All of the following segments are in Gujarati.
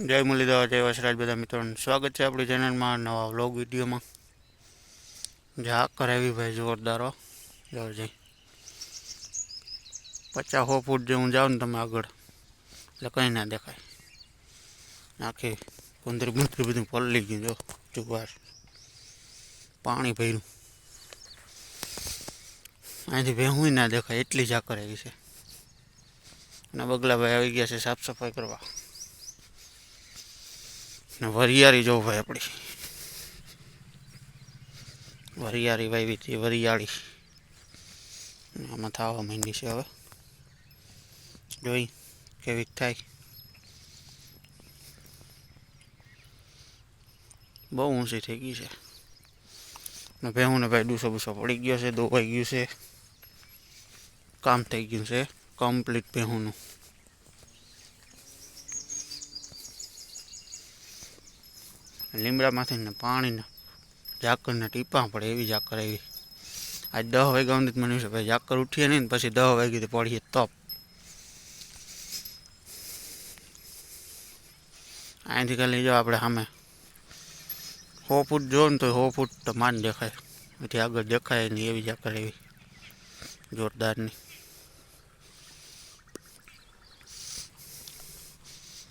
જય મુરલીધર, જય વસરાજ બધા મિત્રોનું સ્વાગત છે આપણી ચેનલમાં નવા વ્લોગ વિડીયોમાં. જા કરાવી ભાઈ જોરદારો જો જઈ પચાસ ફૂટ જે હું જાઉં ને તમે આગળ. એટલે કંઈ ના દેખાય. આખી કુંદરી બુંદરી બધું પલળી ગયું જો, જુવાર. પાણી ભર્યું. અહીંથી ભેહું ના દેખાય, એટલી ઝાકર આવી છે. અને બગલાભાઈ આવી ગયા છે સાફ સફાઈ કરવા. ને વરિયાળી જોવું ભાઈ આપણી. વરિયાળી વાવી હતી, વરિયાળી. આમાં થવા માંડી છે હવે. જોઈ કેવી થાય. બહુ ઊંચી થઈ ગઈ છે. ને ભેહું ને ભાઈ ડૂસો બૂસો પડી ગયો છે, દોવાઈ ગયું છે. કામ થઈ ગયું છે કમ્પ્લીટ ભેહુંનું. લીમડામાંથી ને પાણીને ઝાકરના ટીપા પડે એવી ઝાકર આવી. આજ દહ વાગ્યા સુધી મને છે, ભાઈ ઝાકર ઉઠીએ નહીં ને પછી દહ વાગ્યાથી પડીએ તપ. અહીંથી ખાલી જો આપણે સામે સો ફૂટ જો ને તો સો ફૂટ તો માન દેખાય. એથી આગળ દેખાય નહીં એવી ઝાકર એવી. જોરદારની.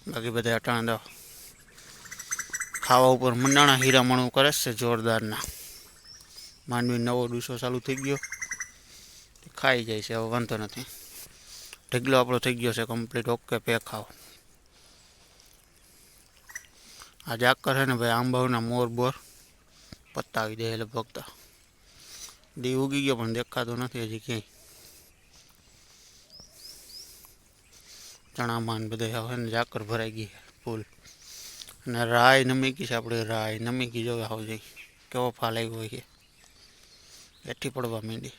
બાકી બધા અટાણા દો ખાવા ઉપર મંડાણા હીરામણું કરે છે જોરદારના. માંડવી નવો ડૂસો ચાલુ થઈ ગયો. ખાઈ જાય છે, હવે વાંધો નથી. ઢગલો આપણો થઈ ગયો છે કમ્પ્લીટ ઓકે પે ખાવ આ જાકર છે ને ભાઈ, આંબાઓના મોર બોર. પતાવી દે એટલે તો દી ઉગી ગયો પણ દેખાતો નથી હજી ક્યાંય. ચણામાં બધા હવે જાકર ભરાઈ ગઈ ફૂલ. અને રાય નમીકી છે આપણે રાય નમીકી જો આવ જઈ કેવો ફાલ આવ્યો છે. એઠી પડવા માંડી.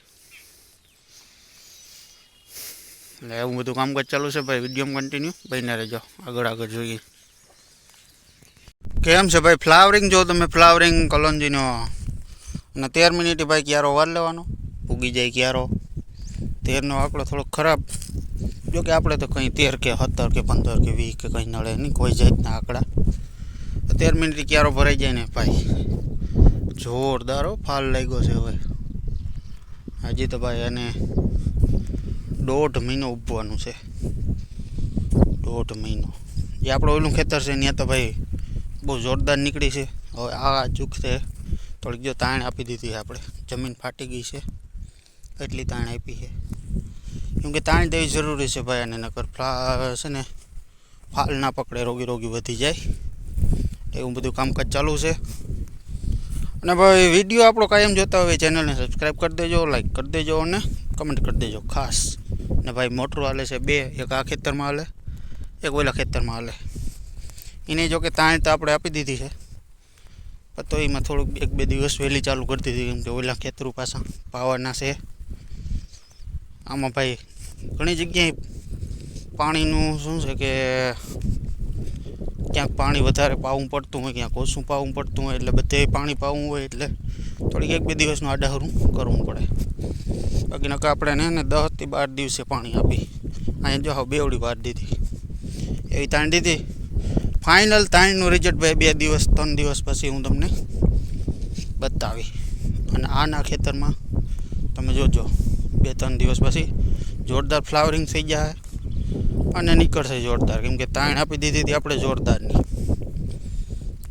એટલે એવું બધું કામકાજ ચાલુ છે ભાઈ વિડીયોમાં કન્ટિન્યુ બહીને રહેજો, આગળ આગળ જોઈએ. કેમ છે ભાઈ ફ્લાવરિંગ જો તમે ફ્લાવરિંગ કલોંજીનો અને તેર મિનિટે ભાઈ ક્યારો વાર લેવાનો? ઉગી જાય ક્યારો? તેરનો આંકડો થોડોક ખરાબ. જો કે આપણે તો કંઈ તેર કે સત્તર કે પંદર કે વીસ કે કંઈ નડે નહીં, કોઈ જાતના આંકડા. તેર મિનિટ ક્યારો ભરાઈ જાય ને ભાઈ? જોરદાર ફાલ લાગ્યો છે હવે. હજી તો ભાઈ એને દોઢ મહિનો ઉભવાનું છે. દોઢ મહિનો. જે આપણું ઓલું ખેતર છે, ત્યાં તો ભાઈ બહુ જોરદાર નીકળી છે. હવે આ ચૂકતે થોડીક જો તાણ આપી દીધી આપણે. જમીન ફાટી ગઈ છે. એટલી તાણ આપી છે. કેમ કે તાણ દેવી જરૂરી છે ભાઈ અને નકર ફ્લા છે ને ફાલ ના પકડે રોગી રોગી વધી જાય. એવું બધું કામકાજ ચાલુ છે. અને ભાઈ વીડિયો આપણો કાયમ જોતા હોય ચેનલને સબસ્ક્રાઈબ કરી દેજો લાઈક કરી દેજો અને કમેન્ટ કરી દેજો, ખાસ. ને ભાઈ મોટરો હાલે છે બે, એક આ ખેતરમાં હાલે, એક ઓલા ખેતરમાં હાલે. એને જો કે તાણ તો આપણે આપી દીધી છે. પણ તો એમાં થોડુંક એક બે દિવસ વહેલી ચાલુ કરી દીધી કેમ કે ઓલા ખેતરું પાછા પાવાના છે. આમાં ભાઈ, ઘણી જગ્યાએ પાણીનું શું છે કે ક્યાંક પાણી વધારે પાવું પડતું હોય, ક્યાંક ઓછું પાવું પડતું હોય, એટલે બધે પાણી પાવું હોય, એટલે થોડીક એક બે દિવસનું આડાહરું કરવું પડે. બાકી નકા આપણે ને દસથી બાર દિવસે પાણી આપી. અહીંયા જો બેવડી વાર દીધી. એવી તાણ દીધી. ફાઇનલ તાણનું રિઝલ્ટ ભાઈ બે દિવસ, ત્રણ દિવસ પછી હું તમને બતાવી. અને આના ખેતરમાં તમે જોજો, બે ત્રણ દિવસ પછી જોરદાર ફ્લાવરિંગ થઈ જાય. અને નીકળશે જોરદાર. કેમ કે તાણ આપી દીધી હતી આપણે જોરદારની.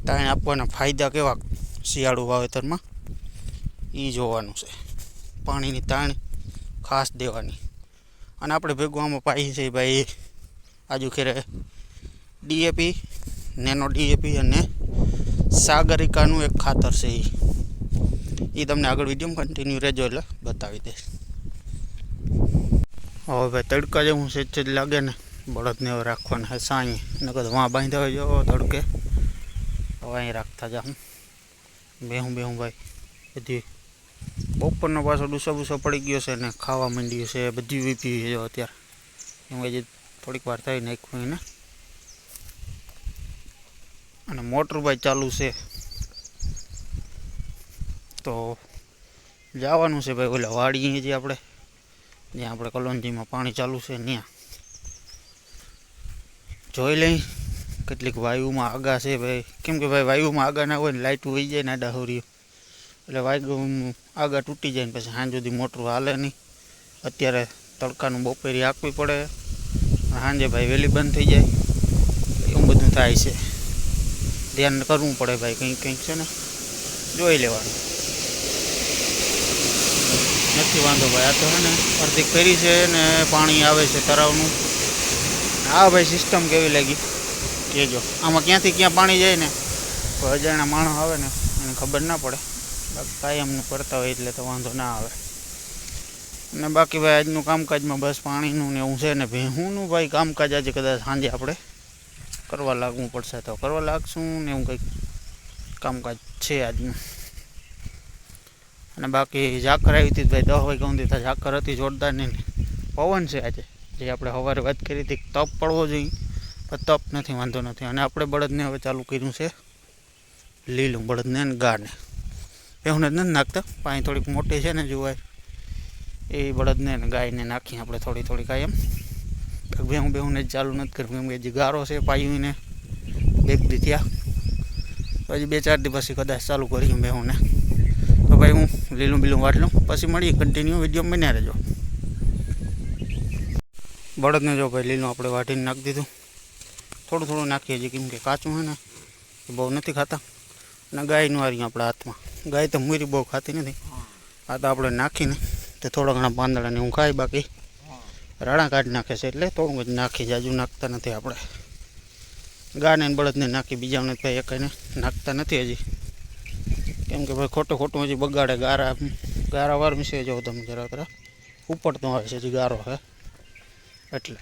તાણ આપવાના ફાયદા કેવા શિયાળુ વાવેતરમાં? એ જોવાનું છે. પાણીની તાણ ખાસ દેવાની. અને આપણે ભેગું આમાં પાઈ છે ભાઈ. આજુ ખેરે ડીએપી, નેનો ડીએપી અને સાગરિકાનું એક ખાતર છે એ એ તમને આગળ વીડિયો કન્ટિન્યુ રહેજો એટલે બતાવી દઈશ. હવે ભાઈ તડકા જેવું છે જ લાગે ને. બળદને હવે રાખવાના હે સાંઈ. નકર વાં બાંધ્યા હોય જો તડકે. હવે અહીં રાખતા જા હું બેહું બેહું ભાઈ. બધી બપોરનો પાછો ડૂસો બૂસો પડી ગયો છે ને ખાવા માંડ્યું છે, બધી વીપી છે અત્યારે. એમ હજી થોડીક વાર થઈ નાખ્યું એને. અને મોટર ભાઈ ચાલુ છે. તો જવાનું છે ભાઈ, ઓલા વાડીએ જે આપણે. જ્યાં આપણે કલોંજીમાં પાણી ચાલુ છે, ત્યાં. જોઈ લઈ. કેટલીક વાયુમાં આગા છે ભાઈ. કેમ કે ભાઈ વાયુમાં આગા ના હોય ને લાઇટ વહી જાય ને ડાહોરી એટલે વાયુ આગા તૂટી જાય ને પછી સાંજ સુધી મોટર હાલે નહીં. અત્યારે તડકાનું બપોરી આપવી પડે. સાંજે ભાઈ વહેલી બંધ થઈ જાય. એવું બધું થાય છે. ધ્યાન કરવું પડે ભાઈ કંઈક કંઈક છે ને. જોઈ લેવાનું. નથી વાંધો ભાઈ, આ તો છે ને અર્ધિક ફેરી છે ને પાણી આવે છે તળાવનું. હા ભાઈ સિસ્ટમ કેવી લાગી? કહેજો આમાં ક્યાંથી ક્યાં પાણી જાય ને? કોઈ અજાણ્યા માણસ આવે ને, એને ખબર ના પડે. બાકી કાયમનું કરતા હોય એટલે તો વાંધો ના આવે. અને બાકી ભાઈ, આજનું કામકાજમાં બસ પાણીનું ને એવું છે ને ભેહુંનું ભાઈ, કામકાજ આજે કદાચ સાંજે આપણે કરવા લાગવું પડશે તો કરવા લાગશું ને એવું કંઈક કામકાજ છે આજનું. અને બાકી ઝાકર આવી હતી ભાઈ દસ વાગ્યા સુધી ઝાકર હતી જોરદાર નહીં પવન છે આજે. જે આપણે સવારે વાત કરી હતી તપ પડવો જોઈએ, પણ તપ નથી, વાંધો નથી. અને આપણે બળદને હવે ચાલુ કર્યું છે લીલું બળદને ને ગાને. એવું નથી નાખતા, પાણી થોડીક મોટી છે ને જોવાય એ બળદને અને ગાયને નાખી આપણે થોડી થોડી એમ બેહું બેહુંને ચાલુ નથી કર્યું. કેમ કે જે ગારો છે પાયુંને બેગ દી થયા. પછી બે ચાર દી પછી કદાચ ચાલુ કરીએ બેહુંને. તો ભાઈ હું લીલું બીલું વાટ લઉં, પછી મળીએ કન્ટિન્યુ વીડિયો બન્યા રહેજો. બળદને જો ભાઈ લીલું આપણે વાટીને નાખી દીધું. થોડું થોડું નાખીએ છીએ, કેમ કે કાચું હોય ને, એ બહુ નથી ખાતા. અને ગાયનું હારી આપણા હાથમાં. ગાય તો મૂરી બહુ ખાતી નથી. આ તો આપણે નાખીને તો થોડા ઘણા પાંદડાને હું ખાઈ બાકી રાણા કાઢી નાખે છે એટલે થોડુંક જ નાખી જાજુ નાખતા નથી આપણે. ગાને બળદને નાખી, બીજાને ભાઈ એકને નાખતા નથી હજી. કેમ કે ભાઈ ખોટું ખોટું હજી બગાડે, ગારા ગારા વાર મિશે જો તમે જરા જરા ઉપડતો આવે છે હજી ગારો, હે. એટલે.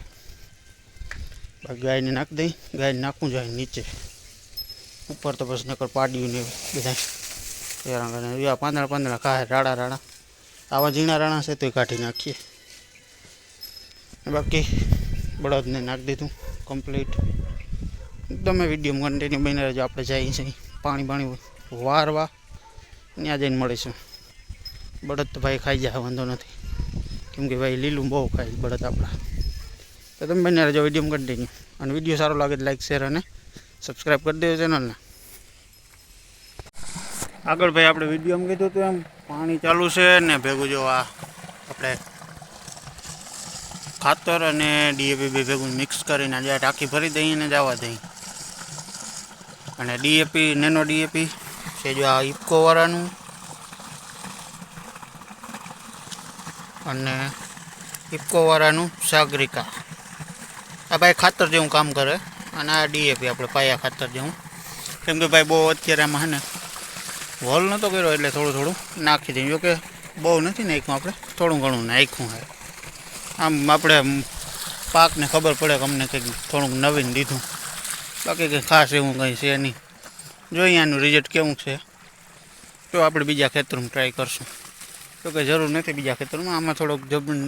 ગાયને નાખી દઈ, ગાયને નાખવું જાય નીચે. ઉપર તો બસ નકર પાડ્યું ને બધા એવા પાંદડા પાંદડા ખાય, રાડા રાડા. આવા ઝીણા રાણા છે તો કાઢી નાખીએ. બાકી બળદને નાખી દીધું કમ્પ્લીટ તમે વીડિયો કન્ટિન્યુ બની રહેજો, આપણે જઈએ છીએ. પાણી પાણી વારવા, ત્યાં જઈને મળીશું. બળદ તો ભાઈ ખાઈ જાય, વાંધો નથી. કેમ કે ભાઈ લીલું બહુ ખાય બળદ આપણા. તો તમે બંને રહેજો વીડિયો કન્ટિન્યુ અને વીડિયો સારો લાગે તો લાઈક શેર અને સબસ્ક્રાઈબ કરી દેજો ચેનલને આગળ ભાઈ આપણે વિડીયોમાં કીધું હતું એમ, પાણી ચાલુ છે ને ભેગું જો આ આપણે ખાતર અને ડીએપી બે ભેગું મિક્સ કરીને આજે ટાંકી ભરી દઈએ ને જવા દઈએ. અને ડીએપી નેનો ડીએપી છે જો આ ઇફકોવાળાનું અને ઇફકોવાળાનું સાગરિકા. આ ભાઈ ખાતર જેવું કામ કરે. અને આ ડીએપી, આપણે પાયા ખાતર જેવું. કેમ કે ભાઈ બહુ અત્યારે આમાં હે ને વોલ નહોતો કર્યો, એટલે થોડું થોડું નાખી દઈએ. જોકે બહુ નથી નાખ્યું આપણે, થોડું ઘણું નાખ્યું હે. આમ આપણે પાકને ખબર પડે કે અમને કંઈક થોડુંક નવીન દીધું બાકી કંઈ ખાસ એવું કંઈ છે નહીં. જોઈએ આનું રિઝલ્ટ કેવું છે, તો આપણે બીજા ખેતરમાં ટ્રાય કરશું. તો કે જરૂર નથી બીજા ખેતરમાં, આમાં થોડોક જમીન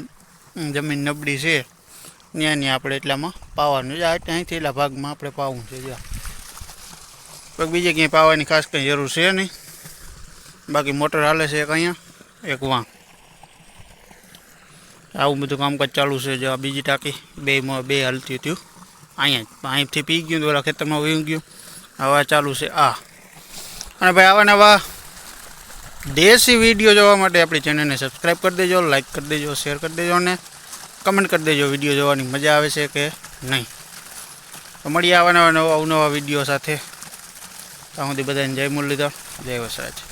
જમીન નબળી છે. ત્યાં ત્યાં આપણે એટલામાં પાવાનું છે. આ અહીંથી એટલા ભાગમાં આપણે પાવું છે. જો. પણ બીજે ક્યાંય પાવાની ખાસ કંઈ જરૂર છે નહીં. બાકી મોટર હાલે છે એક અહીંયા, એક વાં. આવું બધું કામકાજ ચાલુ છે. જો આ બીજી ટાંકી બે બે હાલતી હતું અહીંયા અહીંથી પી ગયું ઓલા ખેતરમાં વહી ગયું. હવે ચાલુ છે. આ. અને ભાઈ આવા નવા દેશી વીડિયો જોવા માટે આપણી ચેનલને સબસ્ક્રાઈબ કરી દેજો લાઇક કરી દેજો શેર કરી દેજો અને કમેન્ટ કરી દેજો, વીડિયો જોવાની મજા આવે છે કે નહીં. તો મળીએ આવા નવા નવા અવનવા વીડિયો સાથે. ત્યાં સુધી બધાને જય મુરલીધર, જય વસરાજ.